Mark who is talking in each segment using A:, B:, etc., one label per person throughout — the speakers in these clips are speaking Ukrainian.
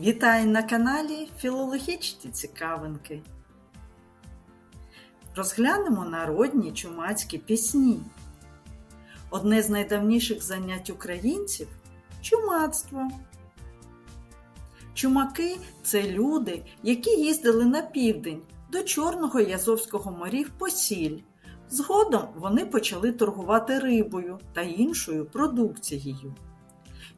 A: Вітаю на каналі Філологічні цікавинки. Розглянемо народні чумацькі пісні. Одне з найдавніших занять українців чумацтво. Чумаки це люди, які їздили на південь до Чорного і Азовського морів по сіль. Згодом вони почали торгувати рибою та іншою продукцією.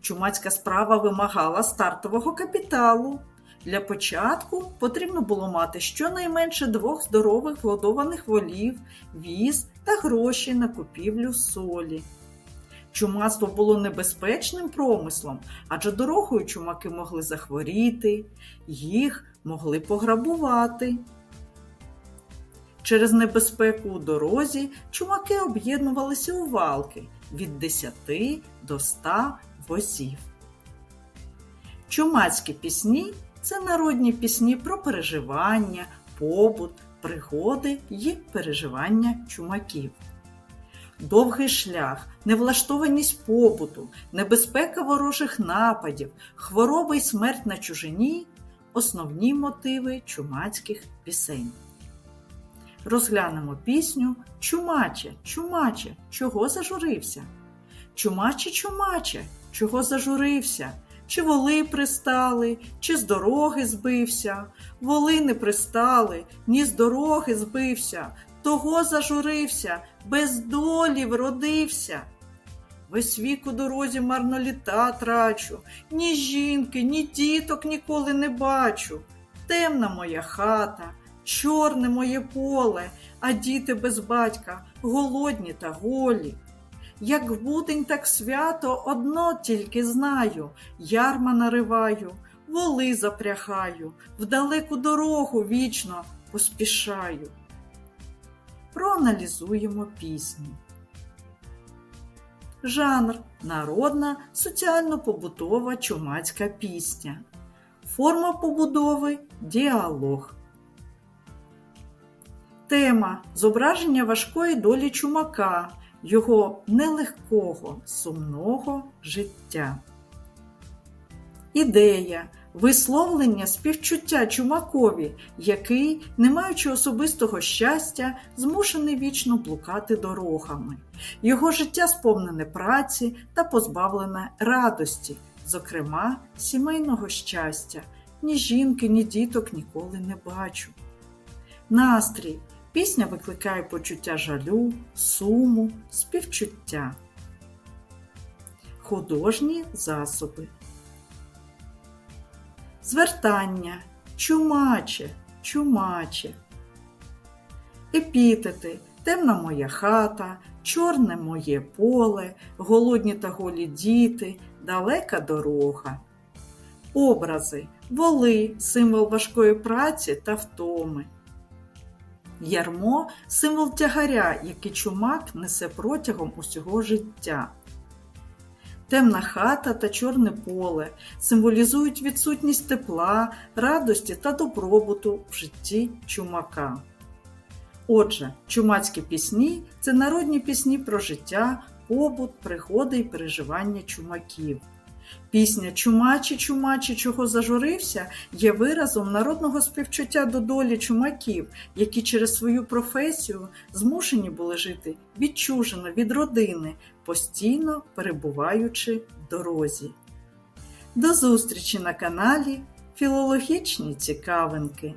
A: Чумацька справа вимагала стартового капіталу. Для початку потрібно було мати щонайменше двох здорових годованих волів, віз та гроші на купівлю солі. Чумацтво було небезпечним промислом, адже дорогою чумаки могли захворіти, їх могли пограбувати. Через небезпеку у дорозі чумаки об'єднувалися у валки від 10 до 100 возів. Чумацькі пісні це народні пісні про переживання, побут, пригоди і переживання чумаків. Довгий шлях, невлаштованість побуту, небезпека ворожих нападів, хвороби й смерть на чужині основні мотиви чумацьких пісень. Розглянемо пісню Чумаче, чумаче, чого зажурився? Чумаче, чумаче, чого зажурився? Чи воли пристали, чи з дороги збився? Воли не пристали, ні з дороги збився, того зажурився, без долі вродився. Весь вік у дорозі марно літа трачу, ні жінки, ні діток ніколи не бачу. Темна моя хата, чорне моє поле, а діти без батька, голодні та голі. Як в будень, так свято одно тільки знаю, ярма нариваю, воли запрягаю, в далеку дорогу вічно поспішаю. Проаналізуємо пісню. Жанр народна соціально-побутова чумацька пісня. Форма побудови діалог. Тема зображення важкої долі чумака, його нелегкого, сумного життя. Ідея висловлення співчуття чумакові, який, не маючи особистого щастя, змушений вічно блукати дорогами. Його життя сповнене праці та позбавлене радості, зокрема сімейного щастя. Ні жінки, ні діток ніколи не бачу. Настрій Пісня викликає почуття жалю, суму, співчуття. Художні засоби. Звертання чумаче, чумаче. Епітети темна моя хата, чорне моє поле, голодні та голі діти, далека дорога. Образи воли, символ важкої праці та втоми. Ярмо символ тягаря, який чумак несе протягом усього життя. Темна хата та чорне поле символізують відсутність тепла, радості та добробуту в житті чумака. Отже, чумацькі пісні це народні пісні про життя, побут, пригоди і переживання чумаків. Пісня Чумачі, чумачі, чого зажурився є виразом народного співчуття до долі чумаків, які через свою професію змушені були жити відчужено від родини, постійно перебуваючи в дорозі. До зустрічі на каналі Філологічні цікавинки.